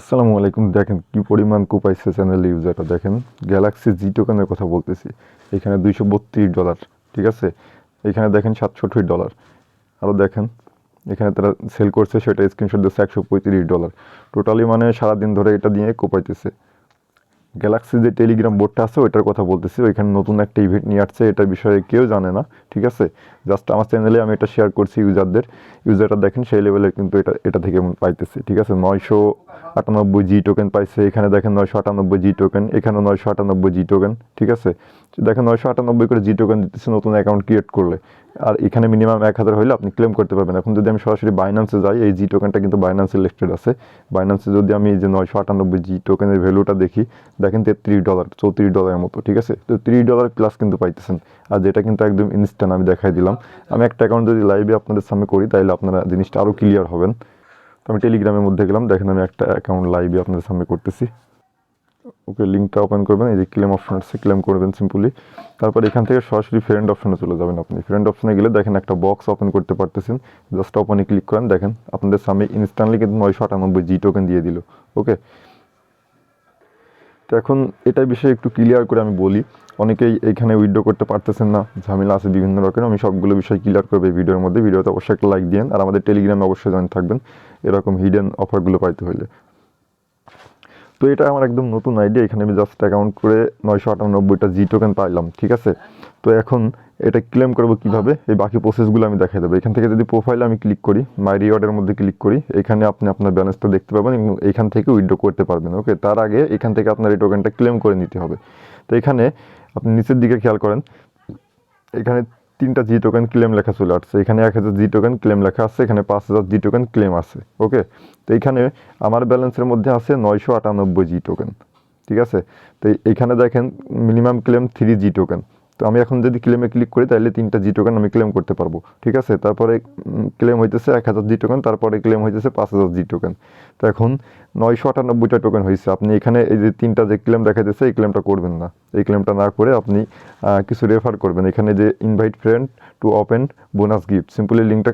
আসসালামু আলাইকুম। দেখেন কি পরিমাণ কোপাইছে চ্যানেল ইউজারটা দেখেন গ্যালাক্সি জি টোকেনের কথা বলতেছি। এখানে দুইশো বত্রিশ ডলার ঠিক আছে? এখানে দেখেন সাতষট্টি ডলার আরও দেখেন, এখানে তারা সেল করছে, সেটা স্ক্রিনশট দিচ্ছে একশো পঁয়ত্রিশ ডলার টোটালি মানে সারাদিন ধরে এটা দিয়ে কোপাইতেছে গ্যালাক্সি যে টেলিগ্রাম বোর্ডটা আছে, ওইটার কথা বলতেছি। ওইখানে নতুন একটা ইভেন্ট নিয়ে আসছে এটার বিষয়ে কেউ জানে না, ঠিক আছে? জাস্ট আমার চ্যানেলে আমি এটা শেয়ার করছি ইউজারদের ইউজারটা দেখেন, সেই লেভেলের কিন্তু এটা এটা থেকে পাইতেছি, ঠিক আছে? নয়শো আটানব্বই জি টোকেন পাইছে, এখানে দেখেন নয়শো আটানব্বই জি টোকেন এখানে নয়শো আটানব্বই জি টোকেন ঠিক আছে? দেখেন নয়শো আটানব্বই করে জি টোকেন দিতেছে নতুন অ্যাকাউন্ট ক্রিয়েট করলে। আর এখানে মিনিমাম এক হাজার হলে আপনি ক্লেম করতে পারবেন। এখন যদি আমি সরাসরি বাইন্যান্সে যাই, এই জি টোকেনটা কিন্তু বাইন্যান্সে লিস্টেড আছে। বাইন্যান্সে যদি আমি যে নয়শো আটানব্বই জি টোকেনের ভ্যালুটা দেখি দেখেন তেত্রিশ ডলার চৌত্রিশ ডলারের মতো, ঠিক আছে? তো ত্রিশ ডলার প্লাস কিন্তু পাইতেছেন। আর যেটা কিন্তু একদম ইনস্ট্যান্ট আমি দেখাই দিলাম। আমি একটা অ্যাকাউন্ট যদি লাইভে আপনাদের সামনে করি তাহলে আপনারা জিনিসটা আরও ক্লিয়ার হবেন। তো আমি টেলিগ্রামের মধ্যে গেলাম। দেখেন আমি একটা অ্যাকাউন্ট লাইভে আপনাদের সামনে করতেছি। ওকে লিঙ্কটা ওপেন করবেন। এই যে ক্লেম অপশন আছে ক্লেম করবেন সিম্পলি তারপর এখান থেকে সরাসরি ফ্রেন্ড অপশনে চলে যাবেন আপনি। ফ্রেন্ড অপশনে গেলে দেখেন একটা বক্স ওপেন করতে পারতেছেন। জাস্ট ওপেনে ক্লিক করেন। দেখেন, আপনাদের সামনে ইনস্ট্যান্টলি কিন্তু নয়শো আটানব্বই জি টোকেন দিয়ে দিল। ওকে? তো এখন এটা বিষয়ে একটু ক্লিয়ার করে আমি বলি। অনেকেই এখানে উইড্রো করতে পারতেছেন না, ঝামেলা আছে বিভিন্ন রকমের, আমি সবগুলো বিষয় ক্লিয়ার করব এই ভিডিওর মধ্যে। ভিডিওতে অবশ্যই একটা লাইক দিন আর আমাদের টেলিগ্রামে অবশ্যই জয়েন থাকবেন। এরকম হিডেন অফারগুলো পাইতে হলে তো এটা আমার একদম নতুন আইডিয়া এখানে আমি জাস্ট অ্যাকাউন্ট করে নয়শো আটানব্বইটা জি টোকেন পাইলাম ঠিক আছে? তো এখন এটা ক্লেম করব কীভাবে? এই বাকি প্রসেসগুলো আমি দেখাই দেবো। এখান থেকে যদি প্রোফাইলে আমি ক্লিক করি মাই রিওয়ার্ডের মধ্যে ক্লিক করি এখানে আপনি আপনার ব্যালেন্সটা দেখতে পাবেন এবং এখান থেকে উইথড্র করতে পারবেন ওকে তার আগে এখান থেকে আপনার এই টোকেনটা ক্লেম করে নিতে হবে। তো এখানে আপনি নিচের দিকে খেয়াল করেন এখানে তিনটা জি টোকেন ক্লেম লেখা চলে আসছে। এখানে এক হাজার জি টোকেন ক্লেম লেখা আছে, এখানে পাঁচ হাজার জি টোকেন ক্লেম আছে ওকে তো এখানে আমার ব্যালেন্সের মধ্যে আছে নয়শো আটানব্বই জি টোকেন ঠিক আছে? তো এইখানে দেখেন minimum claim three G token তো আমি এখন যদি ক্লেমে ক্লিক করি, তাহলে তিনটা জি টোকেন আমি ক্লেম করতে পারব। ঠিক আছে? তারপরে ক্লেম হইতেছে এক হাজার জি টোকেন তারপরে ক্লেম হইতেছে পাঁচ হাজার জি টোকেন তো এখন নয়শো আটানব্বইটা টোকেন হয়েছে আপনি এখানে এই যে তিনটা যে ক্লেম দেখাইতেছে, এই ক্লেমটা করবেন না। এই ক্লেমটা না করে আপনি কিছু রেফার করবেন। এখানে যে invite friend to open bonus gift simply লিঙ্কটা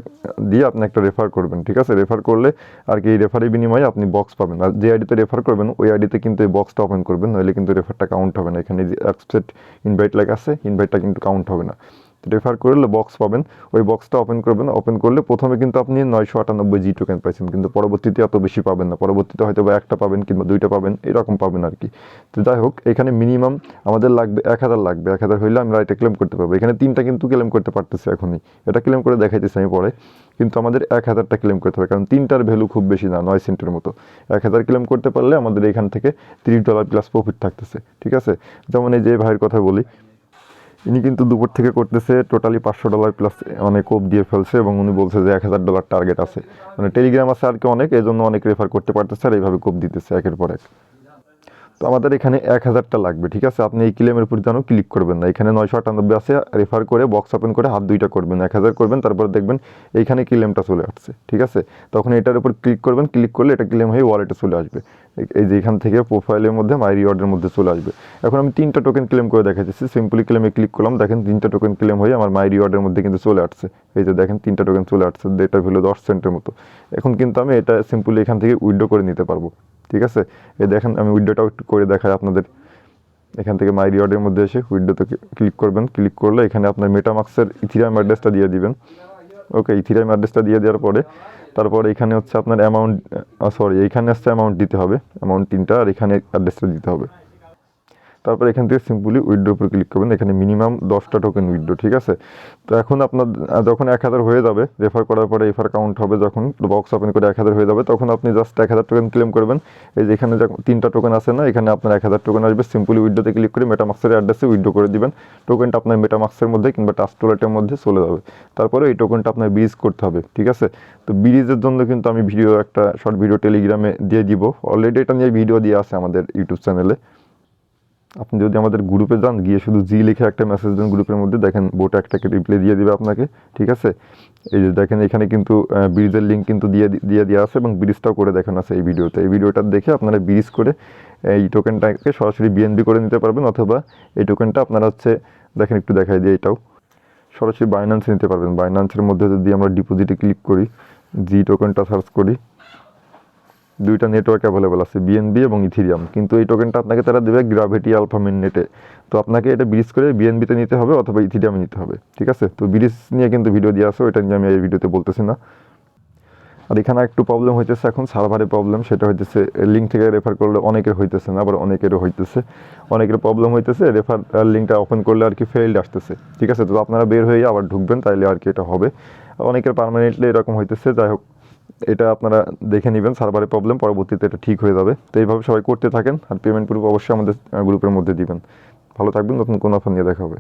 দিয়ে আপনি একটা রেফার করবেন। ঠিক আছে? রেফার করলে আর কি এই রেফারের বিনিময়ে আপনি বক্স পাবেন। আর যে আইডিতে রেফার করবেন, ওই আইডিতে কিন্তু এই বক্সটা ওপেন করবেন, নইলে কিন্তু রেফারটা কাউন্ট হবে না। এখানে যে অ্যাকসেপ্ট ইনভাইট লেখা আছে ইনভাইটটা কিন্তু কাউন্ট হবে না। রেফার করলে বক্স পাবেন। ওই বক্সটা ওপেন করবেন। ওপেন করলে প্রথমে কিন্তু আপনি নয়শো আটানব্বই জি টোকেন পাইছেন। কিন্তু পরবর্তীতে অত বেশি পাবেন না। পরবর্তীতে হয়তো বা একটা পাবেন কিংবা দুইটা পাবেন, এরকম পাবেন আর কি। তো যাই হোক, এখানে মিনিমাম আমাদের লাগবে এক হাজার লাগবে। এক হাজার হইলে আমরা এটা ক্লেম করতে পারব। এখানে তিনটা কিন্তু ক্লেম করতে পারতেছি এখনই। এটা ক্লেম করে দেখাইতেছি আমি পরে। কিন্তু আমাদের এক হাজারটা ক্লেম করতে হবে। কারণ তিনটার ভ্যালু খুব বেশি না, নয় সেন্টের মতো। এক হাজার ক্লেম করতে পারলে আমাদের এখান থেকে তিরিশ ডলার প্লাস প্রফিট থাকতেছে। ঠিক আছে? যেমন এই যে ভাইয়ের কথা বলি। ইনি কিন্তু দুপুর থেকে করতেছে টোটালি পাঁচশো ডলার প্লাস মানে কোপ দিয়ে ফেলছে এবং উনি বলছে যে এক হাজার ডলার টার্গেট আছে। মানে টেলিগ্রাম আছে আর কি অনেক এই জন্য অনেক রেফার করতে পারতেছে আর এইভাবে কোপ দিতেছে একের পর এক। তো আমাদের এখানে এক হাজারটা লাগবে, ঠিক আছে? আপনি এই ক্লেমের উপর যেন ক্লিক করবেন না। এখানে নয়শো আটানব্বই আছে রেফার করে বক্স ওপেন করে হাত দুইটা করবেন, এক হাজার করবেন, তারপর দেখবেন এইখানে ক্লেমটা চলে আসছে, ঠিক আছে? তখন এটার উপর ক্লিক করবেন ক্লিক করলে এটা ক্লেম হয়ে ওয়ালেটে চলে আসবে। এই- যে এখান থেকে প্রোফাইলের মধ্যে মাই রিওয়ার্ডের মধ্যে চলে আসবে। এখন আমি তিনটা টোকেন ক্লেম করে দেখা দেখাচ্ছি সিম্পলি ক্লেমে ক্লিক করলাম, দেখেন তিনটা টোকেন ক্লেম হয়ে আমার মাই রিওয়ার্ডের মধ্যে কিন্তু চলে আসছে। এই যে দেখেন তিনটা টোকেন চলে আসছে, এটা ভ্যালু দশ সেন্টের মতো। এখন কিন্তু আমি এটা সিম্পলি এখান থেকে উইথড্র করে নিতে পারব। ঠিক আছে? এই দেখেন, আমি উইডোটাও একটু করে দেখাই আপনাদের। এখান থেকে মাই রিওয়ার্ডের মধ্যে এসে উইডোতে ক্লিক করবেন। ক্লিক করলে এখানে আপনার মেটামাক্সের ইথিরাম অ্যাড্রেসটা দিয়ে দিবেন। ওকে ইথিরাম অ্যাড্রেসটা দিয়ে দেওয়ার পরে, তারপরে এখানে হচ্ছে আপনার অ্যামাউন্ট সরি এখানে হচ্ছে অ্যামাউন্ট দিতে হবে। অ্যামাউন্ট তিনটা, আর এখানে অ্যাড্রেসটা দিতে হবে। তারপর এখান থেকে সিম্পলি উইথড্র উপর ক্লিক করবেন। এখানে মিনিমাম দশটা টোকেন উইথড্র ঠিক আছে? তো এখন আপনার যখন এক হাজার হয়ে যাবে রেফার করার পরে এফার কাউন্ট হবে যখন বক্স ওপেন করে এক হাজার হয়ে যাবে, তখন আপনি জাস্ট এক হাজার টোকেন ক্লেম করবেন। এই যে এখানে তিনটা টোকেন আছে না, এখানে আপনার এক হাজার টোকেন আসবে সিম্পলি উইথড্রোতে ক্লিক করে মেটামাক্সের অ্যাড্রেসে উইথড্র করে দিবেন। টোকেনটা আপনার মেটামাক্সের মধ্যে কিংবা টাস্ট ওয়ালেটের মধ্যে চলে যাবে। তারপরে এই টোকেনটা আপনার ব্রিজ করতে হবে, ঠিক আছে? তো ব্রিজের জন্য কিন্তু আমি ভিডিও একটা শর্ট ভিডিও টেলিগ্রামে দিয়ে দিব। অলরেডি এটা নিয়ে ভিডিও দিয়ে আছে আমাদের ইউটিউব চ্যানেলে আপনি যদি আমাদের গ্রুপে যান, গিয়ে শুধু জি লিখে একটা মেসেজ দেন গ্রুপের মধ্যে, দেখেন বোট একটাকে রিপ্লাই দিয়ে দিবে আপনাকে, ঠিক আছে? এই যে দেখেন, এখানে কিন্তু ব্রিজের লিঙ্ক কিন্তু দিয়ে দিয়ে দেওয়া আছে এবং ব্রিজটাও করে দেখেন আছে এই ভিডিওতে এই ভিডিওটা দেখে আপনারা ব্রিজ করে, এই টোকেনটাকে সরাসরি বিএনবি করে নিতে পারবেন অথবা এই টোকেনটা আপনারা হচ্ছে, দেখেন একটু দেখাই দিয়ে এটাও। সরাসরি বাইন্যান্সে নিতে পারবেন। বাইন্যান্সের মধ্যে যদি আমরা ডিপোজিটে ক্লিক করি জি টোকেনটা সার্চ করি দুইটা নেটওয়ার্ক অ্যাভেলেবল আছে বিএনবি এবং ইথিরিয়াম কিন্তু এই টোকেনটা আপনাকে তারা দেবে গ্রাভিটি আলফা মেন নেটে তো আপনাকে এটা ব্রিজ করে বিএনবিতে নিতে হবে অথবা ইথিরিয়ামে নিতে হবে, ঠিক আছে? তো ব্রিজ নিয়ে কিন্তু ভিডিও দিয়ে আসো এটা নিয়ে আমি এই ভিডিওতে বলতেছি না। আর এখানে একটু প্রবলেম হইতেছে এখন সার্ভারে প্রবলেম সেটা হইতেছে লিঙ্ক থেকে রেফার করলে অনেকের হইতেছে না, আবার অনেকেরও হইতেছে। অনেকের প্রবলেম হইতেছে রেফার লিঙ্কটা ওপেন করলে আর কি ফেইল্ড আসতেছে, ঠিক আছে? তো আপনারা বের হয়ে আবার ঢুকবেন, তাইলে আর কি এটা হবে। অনেকের পার্মানেন্টলি এরকম হইতেছে, যাই হোক এটা আপনারা দেখে নেবেন, সার্ভারে প্রবলেম, পরবর্তীতে এটা ঠিক হয়ে যাবে। তো এইভাবে সবাই করতে থাকেন, আর পেমেন্ট প্রুফ অবশ্যই আমাদের গ্রুপের মধ্যে দিবেন। ভালো থাকবেন, নতুন কোনো অফার নিয়ে দেখা হবে।